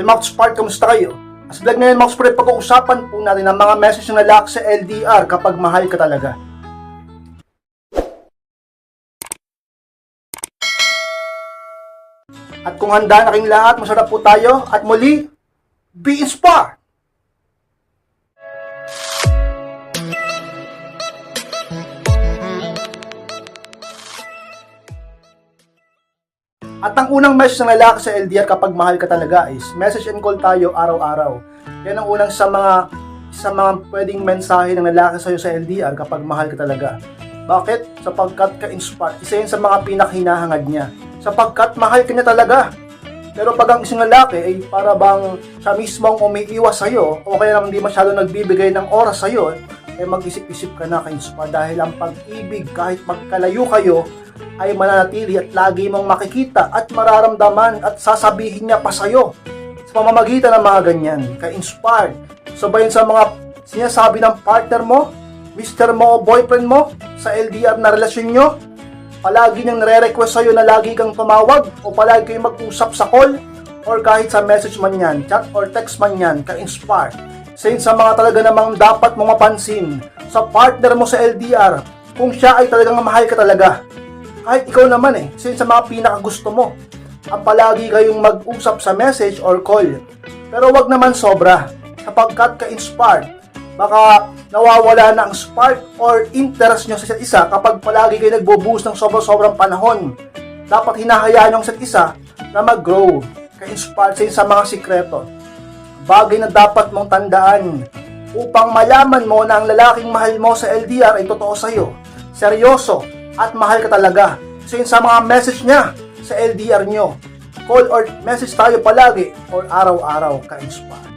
Max Spark, kamusta kayo? As vlog ngayon Max Spark, pag-uusapan po natin ang mga message ng lalaki sa LDR kapag mahal ka talaga. At kung handa na kayong lahat, masarap po tayo. At muli, be inspired! At ang unang message ng lalaki sa LDR kapag mahal ka talaga is message and call tayo araw-araw. Yan ang unang sa mga sa mga pwedeng mensahe ng lalaki sa'yo sa LDR kapag mahal ka talaga. Bakit? Sapagkat ka-inspire. Isa yun sa mga pinakhinahangad niya. Sapagkat mahal ka niya talaga. Pero pag ang isang lalaki ay para bang siya mismo ang umiiwas sa'yo o kaya naman hindi masyado nagbibigay ng oras sa'yo, eh mag-isip-isip ka na ka-inspire dahil ang pag-ibig kahit magkalayo kayo ay mananatili at lagi mong makikita at mararamdaman at sasabihin niya pa sa'yo sa pamamagitan ng mga ganyan, ka-inspired. So ba yun sa mga sinasabi ng partner mo, mister mo o boyfriend mo sa LDR na relasyon nyo? Palagi niyang nare-request sa'yo na lagi kang tumawag o palagi kayong mag-usap sa call or kahit sa message man yan, chat or text man yan, ka-inspired. Sa yun sa mga talaga namang dapat mong mapansin sa partner mo sa LDR kung siya ay talagang mahal ka talaga kahit ikaw naman eh, sin sa mga pinakagusto mo. Ang palagi kayong mag-usap sa message or call. Pero wag naman sobra, sapagkat ka-inspired. Baka nawawala na ang spark or interest nyo sa isa't isa kapag palagi kayo nagbo-boost ng sobra-sobrang panahon. Dapat hinahayaan nyo ang isa't isa na mag-grow. Ka-inspired sa sa mga sikreto. Bagay na dapat mong tandaan upang malaman mo na ang lalaking mahal mo sa LDR ay totoo sa'yo. Seryoso, at mahal ka talaga. So yun sa mga message niya sa LDR nyo, call or message tayo palagi or araw-araw ka-inspire.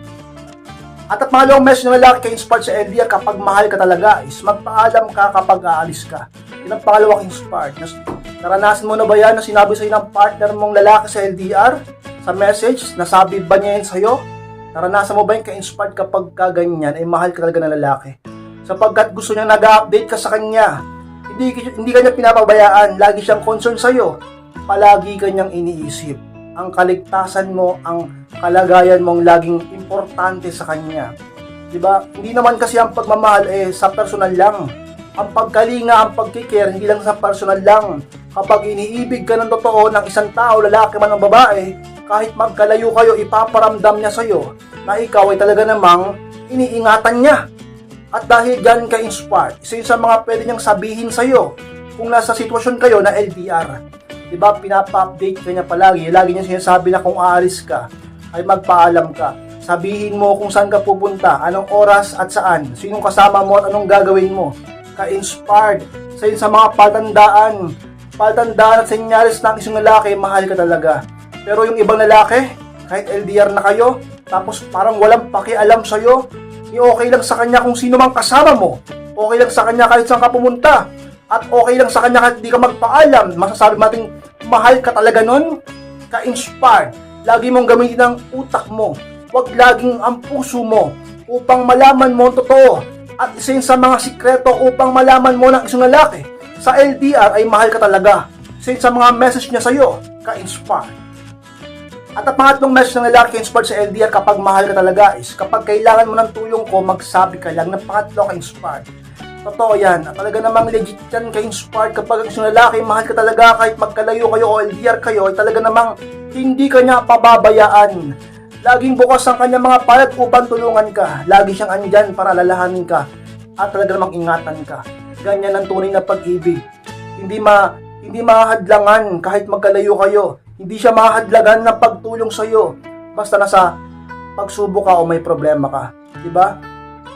At at pangalawang message ng lalaki ka-inspire sa LDR kapag mahal ka talaga is magpaalam ka kapag aalis ka. Yun ang pangalawang inspired. Nas, naranasan mo na ba yan na sinabi sa'yo ng partner mong lalaki sa LDR? Sa message, nasabi ba niya yun sa'yo? Naranasan mo ba yung ka-inspired kapag kaganyan ay mahal ka talaga ng lalaki? Sapagkat gusto niya nag-update ka sa kanya, hindi, hindi kanya pinapabayaan, lagi siyang concern sa'yo. Palagi kanyang iniisip. Ang kaligtasan mo, ang kalagayan mong laging importante sa kanya. 'Di ba? Hindi naman kasi ang pagmamahal eh sa personal lang. Ang pagkalinga, ang pagkikare, hindi lang sa personal lang. Kapag iniibig ka ng totoo ng isang tao, lalaki man o babae, kahit magkalayo kayo, ipaparamdam niya sa'yo na ikaw ay talaga namang iniingatan niya. At dahil dyan ka inspired, isa yun sa mga pwede niyang sabihin sa'yo kung nasa sitwasyon kayo na LDR. Diba, pinapa-update ka niya palagi. Lagi niya sinasabi na kung aalis ka, ay magpaalam ka. Sabihin mo kung saan ka pupunta, anong oras at saan, sinong kasama mo at anong gagawin mo. Ka-inspired sa sa mga patandaan. Patandaan at senyalis ng isang lalaki, mahal ka talaga. Pero yung ibang lalaki, kahit LDR na kayo, tapos parang walang pakialam sa'yo, okay lang sa kanya kung sino mang kasama mo. Okay lang sa kanya kahit saan ka pumunta. At okay lang sa kanya kahit di ka magpaalam. Masasabi natin, mahal ka talaga nun. Ka-inspired. Lagi mong gamitin ang utak mo. Huwag laging ang puso mo upang malaman mo ang totoo. At isa sa mga sikreto upang malaman mo ng isang lalaki. Sa LDR ay mahal ka talaga. Isa sa mga message niya sa'yo. Ka-inspired. At ang pangatlong message ng lalaki inspired sa LDR kapag mahal ka talaga is kapag kailangan mo ng tulong ko, magsabi ka lang ng pangatlo ka inspired. Totoo yan. Talaga namang legit yan ka inspired kapag ang isang lalaki mahal ka talaga kahit magkalayo kayo o LDR kayo ay talaga namang hindi ka niya pababayaan. Laging bukas ang kanyang mga palat upang tulungan ka. Lagi siyang andyan para lalahanin ka at talaga namang ingatan ka. Ganyan ang tunay na pag-ibig. Hindi ma hindi mahadlangan kahit magkalayo kayo. Hindi siya mahadlagan ng pagtulong sa iyo. Basta nasa pagsubok ka o may problema ka. 'Di ba?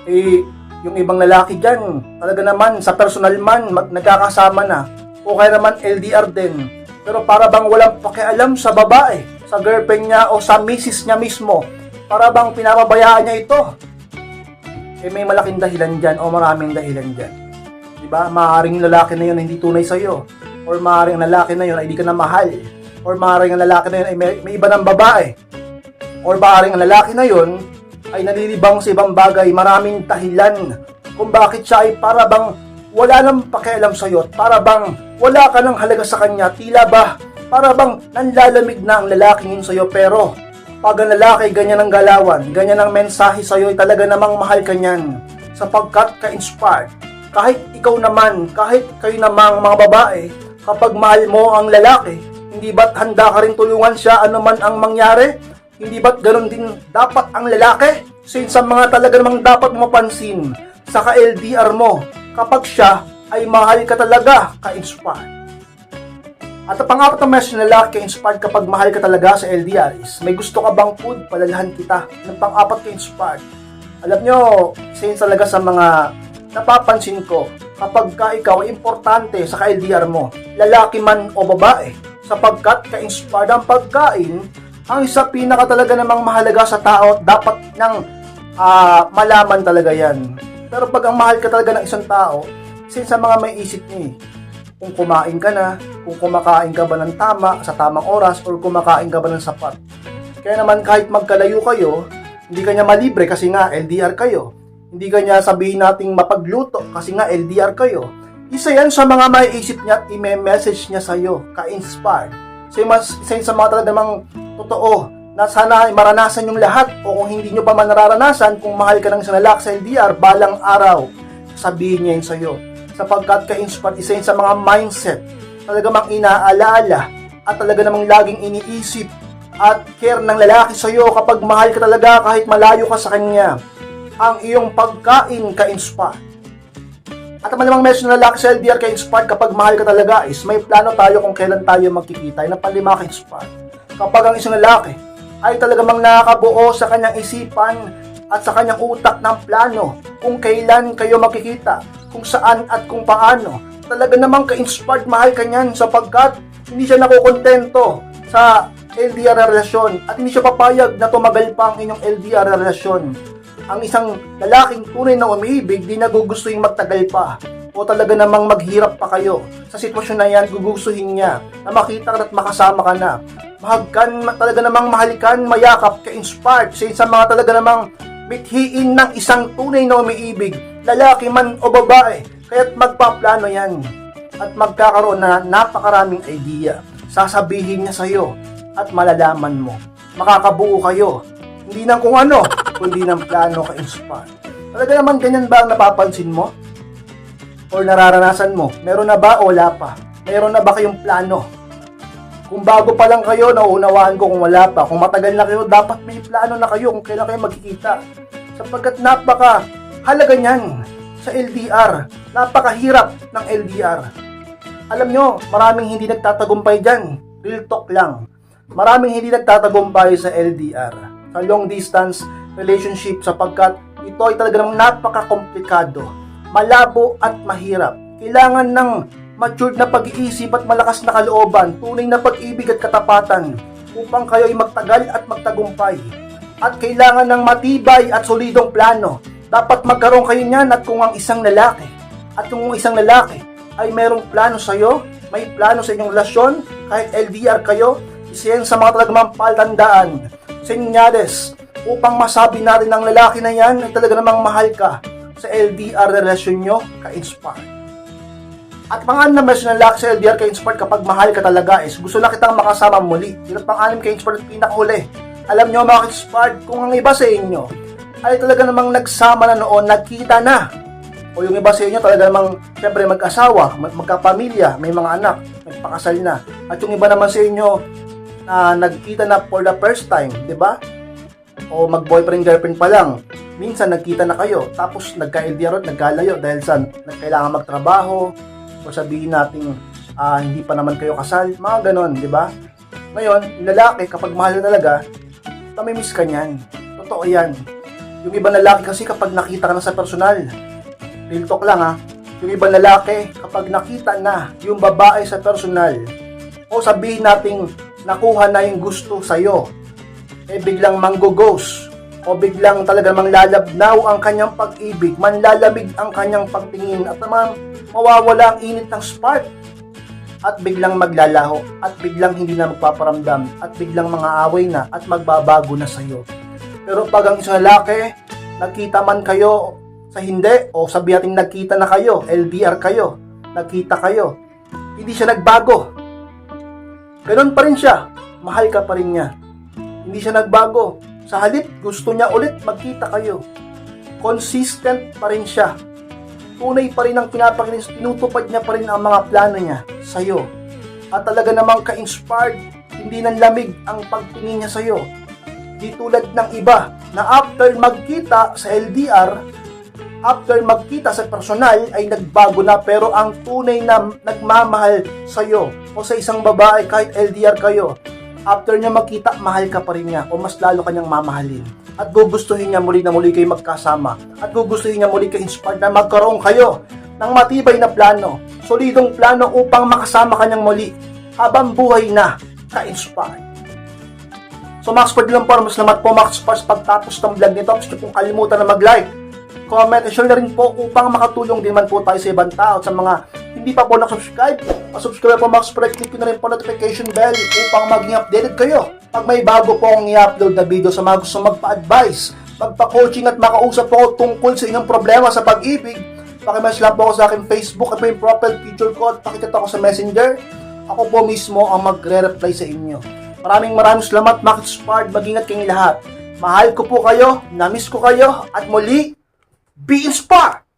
Eh, yung ibang lalaki dyan, talaga naman, sa personal man, mag, nagkakasama na. O kaya naman LDR din. Pero para bang walang pakialam sa babae, sa girlfriend niya o sa misis niya mismo. Para bang pinapabayaan niya ito. Eh may malaking dahilan dyan o maraming dahilan dyan. Diba? Maaaring lalaki na yun hindi tunay sa'yo. Or maaaring lalaki na yun ay hindi ka na mahal. Or maaaring ang lalaki na yun ay may, may iba ng babae. Or maaaring ang lalaki na yun ay nalilibang sa ibang bagay. Maraming dahilan kung bakit siya ay para bang wala nang pakialam sa'yo. At para bang wala ka ng halaga sa kanya. Tila ba para bang nanlalamig na ang lalaking yun sa'yo pero Pag ang lalaki, ganyan ang galawan, ganyan ang mensahe sa'yo, ay talaga namang mahal ka niyan. Sapagkat ka-inspired. Kahit ikaw naman, kahit kayo namang mga babae, kapag mahal mo ang lalaki, hindi ba't handa ka rin tulungan siya ano man ang mangyari? Hindi ba't ganun din dapat ang lalaki? Since sa mga talaga namang dapat mapansin sa ka-LDR mo, kapag siya ay mahal ka talaga, ka-inspired. At ang pangapat na message na lalaki ka-inspired kapag mahal ka talaga sa LDR is, may gusto ka bang food, palalahan kita. Ng pang-apat ka-inspired. Alam nyo, since talaga sa mga napapansin ko, kapag ka ikaw ay importante sa ka-LDR mo, lalaki man o babae, sapagkat ka-inspired ang pagkain, ang isa pinaka talaga namang mahalaga sa tao, dapat nang ah, malaman talaga yan. Pero pag ang mahal ka talaga ng isang tao, since sa mga may isip niya eh, kung kumain ka na, kung kumakain ka ba ng tama, sa tamang oras, or kumakain ka ba ng sapat. Kaya naman kahit magkalayo kayo, hindi kanya malibre kasi nga LDR kayo. Hindi kanya sabihin nating mapagluto kasi nga LDR kayo. Isa yan sa mga maiisip niya at i-message niya sa'yo, ka-inspired. Yung mas, isa yun sa mga talaga namang totoo na sana ay maranasan yung lahat o kung hindi nyo pa man nararanasan, kung mahal ka ng isang lalaki sa LDR, balang araw, sabihin niya yun sa'yo sapagkat ka-inspired isa yun sa mga mindset talaga mang inaalala at talaga namang laging iniisip at care ng lalaki sa iyo kapag mahal ka talaga kahit malayo ka sa kanya ang iyong pagkain ka-inspired at ang malamang message ng lalaki sa LDR ka-inspired kapag mahal ka talaga is may plano tayo kung kailan tayo magkikita yun ang panlima ka-inspired kapag ang isang lalaki ay talaga mang nakakabuo sa kanyang isipan at sa kanyang utak ng plano kung kailan kayo makikita, kung saan at kung paano. Talaga namang ka-inspired mahal ka niyan sapagkat hindi siya nakukontento sa LDR na relasyon at hindi siya papayag na tumagal pa ang inyong LDR na relasyon. Ang isang lalaking tunay na umiibig di nagugustuhin magtagal pa o talaga namang maghirap pa kayo. Sa sitwasyon na yan, gugustuhin niya na makita ka at makasama ka na. Mahagkan, talaga namang mahalikan, mayakap, ka-inspired sa isang mga talaga namang mithiin ng isang tunay na umiibig, lalaki man o babae, kaya't magpaplano yan at magkakaroon na napakaraming idea. Sasabihin niya sa'yo at malalaman mo. Makakabuo kayo. Hindi ng kung ano, kundi ng plano ka-inspire. Talaga naman ganyan ba ang napapansin mo? Or nararanasan mo? Meron na ba o wala pa? Meron na ba kayong plano? Kung bago pa lang kayo, nauunawaan ko kung wala pa. Kung matagal na kayo, dapat may plano na kayo kung kailan kayo magkikita. Sapagkat napaka halaga niyan sa LDR. Napakahirap ng LDR. Alam nyo, maraming hindi nagtatagumpay dyan. Real talk lang. Maraming hindi nagtatagumpay sa LDR. Sa long distance relationship sapagkat ito ay talaga namang napaka-komplikado, malabo at mahirap. Kailangan ng matured na pag-iisip at malakas na kalooban, tunay na pag-ibig at katapatan upang kayo ay magtagal at magtagumpay. At kailangan ng matibay at solidong plano. Dapat magkaroon kayo niyan at kung ang isang lalaki at kung ang isang lalaki ay merong plano sa iyo, may plano sa inyong relasyon, kahit LDR kayo, isa yan sa mga talagang palatandaan, senyales, upang masabi natin ng lalaki na yan ay talaga namang mahal ka sa LDR na relasyon nyo, ka-inspire. At pang-anim na message ng lalaki sa LDR ka-inspired kapag mahal ka talaga is gusto na kitang makasama muli. Yun ang pang-anim ka-inspired at pinakahuli. Alam nyo mga ka-inspired, kung ang iba sa inyo ay talaga namang nagsama na noon, nagkita na. O yung iba sa inyo talaga namang syempre mag-asawa, mag- magkapamilya, may mga anak, nagpakasal na. At yung iba naman sa inyo na nagkita na for the first time, di ba? O mag-boyfriend girlfriend pa lang. Minsan nagkita na kayo, tapos nagka-LDR nagkalayo dahil sa kailangan magtrabaho, o sabihin natin ah, hindi pa naman kayo kasal, mga ganon, di ba? Ngayon, lalaki, kapag mahal ka talaga, tamimiss ka niyan. Totoo yan. Yung ibang lalaki kasi kapag nakita ka na sa personal, real talk lang ha, yung ibang lalaki, kapag nakita na yung babae sa personal, o sabihin nating nakuha na yung gusto sa'yo, eh biglang manggugos, o biglang talaga manglalabnaw ang kanyang pag-ibig, manlalamig ang kanyang pagtingin, at naman mawawala ang init ng spark, at biglang maglalaho, at biglang hindi na magpaparamdam, at biglang mga away na, at magbabago na sa'yo. Pero pag ang isang lalaki, nagkita man kayo sa hindi, o sabi natin nagkita na kayo, LDR kayo, nagkita kayo, hindi siya nagbago. Ganun pa rin siya, mahal ka pa rin niya. Hindi siya nagbago. Sa halip, gusto niya ulit magkita kayo. Consistent pa rin siya. Tunay pa rin ang pinapakinis, tinutupad niya pa rin ang mga plano niya sa'yo. At talaga namang ka-inspired, hindi nang lamig ang pagtingin niya sa'yo. Di tulad ng iba na after magkita sa LDR, after magkita sa personal ay nagbago na pero ang tunay na nagmamahal sa'yo o sa isang babae kahit LDR kayo, after niya magkita, mahal ka pa rin niya o mas lalo kanyang mamahalin. At gugustuhin niya muli na muli kayo magkasama. At gugustuhin niya muli kayo inspired na magkaroon kayo ng matibay na plano, solidong plano upang makasama kanyang muli habang buhay na ka-inspired. So Max Ford lang po, salamat po Max Ford pagtapos ng vlog nito. Gusto pong kalimutan na mag-like, comment, and share na rin po upang makatulong din man po tayo sa ibang tao at sa mga hindi pa po nakasubscribe. Pasubscribe po Max Ford, click ko na rin po notification bell upang maging updated kayo pag may bago po akong i-upload na video sa mga gusto magpa-advise, magpa-coaching at makausap po tungkol sa inyong problema sa pag-ibig. Pakimessage lang po ako sa aking Facebook at yung profile picture ko at pakichat ako sa messenger. Ako po mismo ang magre-reply sa inyo. Maraming maraming salamat, Max Spard. Mag-ingat kayong lahat. Mahal ko po kayo, namiss ko kayo, at muli, be inspired!